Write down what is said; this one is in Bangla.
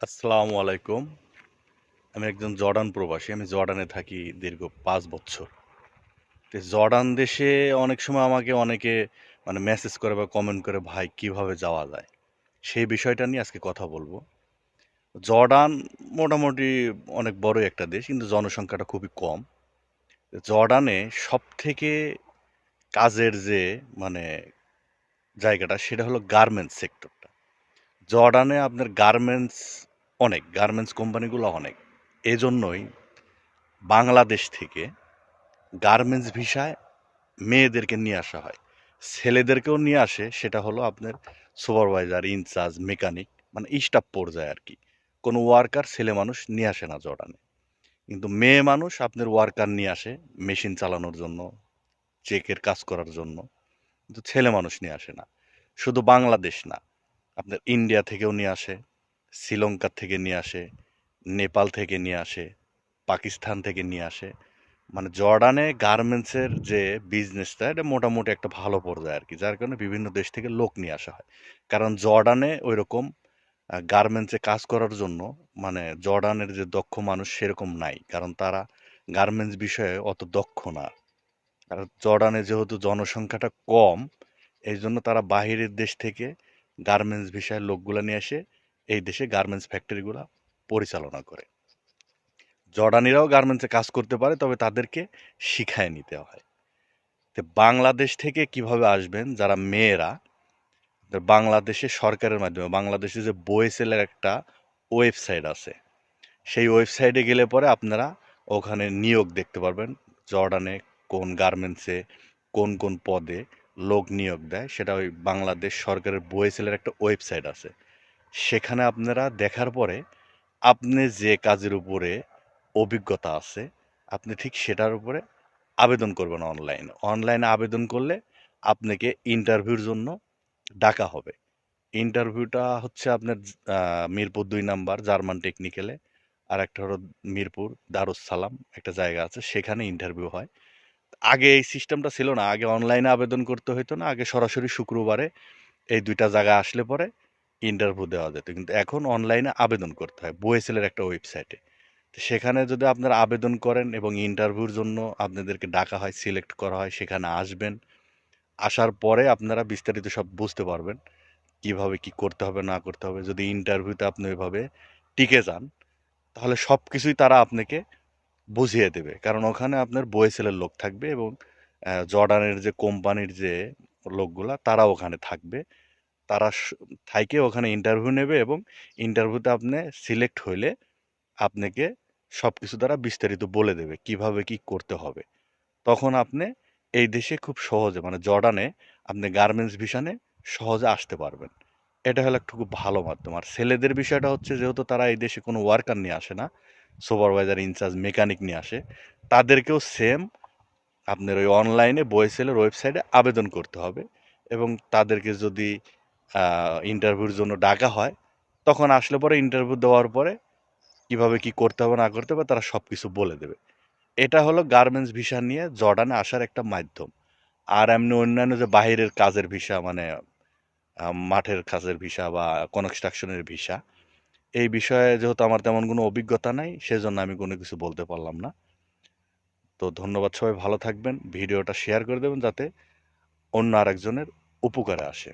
আসসালামু আলাইকুম। আমি একজন জর্ডান প্রবাসী। আমি জর্ডানে থাকি দীর্ঘ পাঁচ বছর। তো জর্ডান দেশে অনেক সময় আমাকে অনেকে মানে মেসেজ করে বা কমেন্ট করে, ভাই, কীভাবে যাওয়া যায়? সেই বিষয়টা নিয়ে আজকে কথা বলব। জর্ডান মোটামুটি অনেক বড় একটা দেশ, কিন্তু জনসংখ্যাটা খুবই কম। জর্ডানে সব থেকে কাজের যে মানে জায়গাটা, সেটা হলো গার্মেন্টস সেক্টরটা জর্ডানে আপনার গার্মেন্টস অনেক, গার্মেন্টস কোম্পানিগুলো অনেক। এজন্যই বাংলাদেশ থেকে গার্মেন্টস ভিসায় মেয়েদেরকে নিয়ে আসা হয়। ছেলেদেরকেও নিয়ে আসে, সেটা হলো আপনার সুপারভাইজার, ইনচার্জ, মেকানিক মানে স্টাফ পর্যায়ে আর কি। কোনো ওয়ার্কার ছেলে মানুষ নিয়ে আসে না জর্ডানে। কিন্তু মেয়ে মানুষ আপনার ওয়ার্কার নিয়ে আসে মেশিন চালানোর জন্য, চেকের কাজ করার জন্য। কিন্তু ছেলে মানুষ নিয়ে আসে না। শুধু বাংলাদেশ না আপনার ইন্ডিয়া থেকেও নিয়ে আসে শ্রীলঙ্কার থেকে নিয়ে আসে, নেপাল থেকে নিয়ে আসে, পাকিস্তান থেকে নিয়ে আসে। মানে জর্ডানে গার্মেন্টসের যে বিজনেসটা এটা মোটামুটি একটা ভালো পর্যায়ে আর কি, যার কারণে বিভিন্ন দেশ থেকে লোক নিয়ে আসা হয়। কারণ জর্ডানে ওই রকম গার্মেন্টসে কাজ করার জন্য মানে জর্ডানের যে দক্ষ মানুষ সেরকম নাই। কারণ তারা গার্মেন্টস বিষয়ে অত দক্ষ না। আর জর্ডানে যেহেতু জনসংখ্যাটা কম এই জন্য তারা বাহিরের দেশ থেকে গার্মেন্টস বিষয়ের লোকগুলো নিয়ে এসে এই দেশে গার্মেন্টস ফ্যাক্টরিগুলো পরিচালনা করে। জর্ডানিরাও গার্মেন্টসে কাজ করতে পারে, তবে তাদেরকে শিখায় নিতে হয়। তো বাংলাদেশ থেকে কীভাবে আসবেন, যারা মেয়েরা বাংলাদেশে সরকারের মাধ্যমে, বাংলাদেশে যে বয়েসেলের একটা ওয়েবসাইট আছে, সেই ওয়েবসাইটে গেলে পরে আপনারা ওখানে নিয়োগ দেখতে পারবেন, জর্ডানে কোন গার্মেন্টসে কোন কোন পদে লোক নিয়োগ দেয়, সেটা ওই বাংলাদেশ সরকারের বয়েসেলের একটা ওয়েবসাইট আছে। সেখানে আপনারা দেখার পরে আপনি যে কাজের উপরে অভিজ্ঞতা আছে, আপনি ঠিক সেটার উপরে আবেদন করবেন অনলাইন। অনলাইনে আবেদন করলে আপনাকে ইন্টারভিউর জন্য ডাকা হবে। ইন্টারভিউটা হচ্ছে আপনার মিরপুর দুই নাম্বার, জার্মান টেকনিক্যালে। আর একটা হলো মিরপুর দারুস সালাম, একটা জায়গা আছে, সেখানে ইন্টারভিউ হয়। আগে এই সিস্টেমটা ছিল না। আগে অনলাইনে আবেদন করতে হতো না। আগে সরাসরি শুক্রবারে এই দুইটা জায়গায় আসলে পরে ইন্টারভিউ দেওয়া যেত। কিন্তু এখন অনলাইনে আবেদন করতে হয় বোয়েসেলের একটা ওয়েবসাইটে তো সেখানে যদি আপনারা আবেদন করেন এবং ইন্টারভিউর জন্য আপনাদেরকে ডাকা হয় সিলেক্ট করা হয়, সেখানে আসবেন। আসার পরে আপনারা বিস্তারিত সব বুঝতে পারবেন, কীভাবে কি করতে হবে, না করতে হবে। যদি ইন্টারভিউতে আপনি ওইভাবে টিকে যান, তাহলে সব কিছুই তারা আপনাকে বুঝিয়ে দেবে। কারণ ওখানে আপনার বয়েসেলের লোক থাকবে এবং জর্ডানের যে কোম্পানির যে লোকগুলা, তারা ওখানে থাকবে। তারা থাইকে ওখানে ইন্টারভিউ নেবে এবং ইন্টারভিউতে আপনি সিলেক্ট হইলে আপনাকে সব কিছু দ্বারা বিস্তারিত বলে দেবে কীভাবে কি করতে হবে। তখন আপনি এই দেশে খুব সহজে মানে জর্ডানে আপনি গার্মেন্টস ভিশনে সহজে আসতে পারবেন। এটা হলো একটু খুব ভালো মাধ্যম। আর ছেলেদের বিষয়টা হচ্ছে যেহেতু তারা এই দেশে কোনো ওয়ার্কার নিয়ে আসে না সুপারভাইজার ইনচার্জ মেকানিক নিয়ে আসে। তাদেরকেও সেম আপনার ওই অনলাইনে বয়েসেলের ওয়েবসাইটে আবেদন করতে হবে এবং তাদেরকে যদি ইন্টারভিউর জন্য ডাকা হয়, তখন আসলে পরে ইন্টারভিউ দেওয়ার পরে কীভাবে কি করতে হবে, না করতে হবে, তারা সব কিছু বলে দেবে। এটা হলো গার্মেন্টস ভিসা নিয়ে জর্ডানে আসার একটা মাধ্যম। আর এমনি অন্যান্য যে বাহিরের কাজের ভিসা মানে মাঠের কাজের ভিসা বা কনস্ট্রাকশনের ভিসা এই বিষয়ে যেহেতু আমার তেমন কোনো অভিজ্ঞতা নাই, সেজন্য আমি কোনো কিছু বলতে পারলাম না। তো ধন্যবাদ সবাই, ভালো থাকবেন। ভিডিওটা শেয়ার করে দেবেন যাতে অন্য আরেকজনের উপকারে আসে।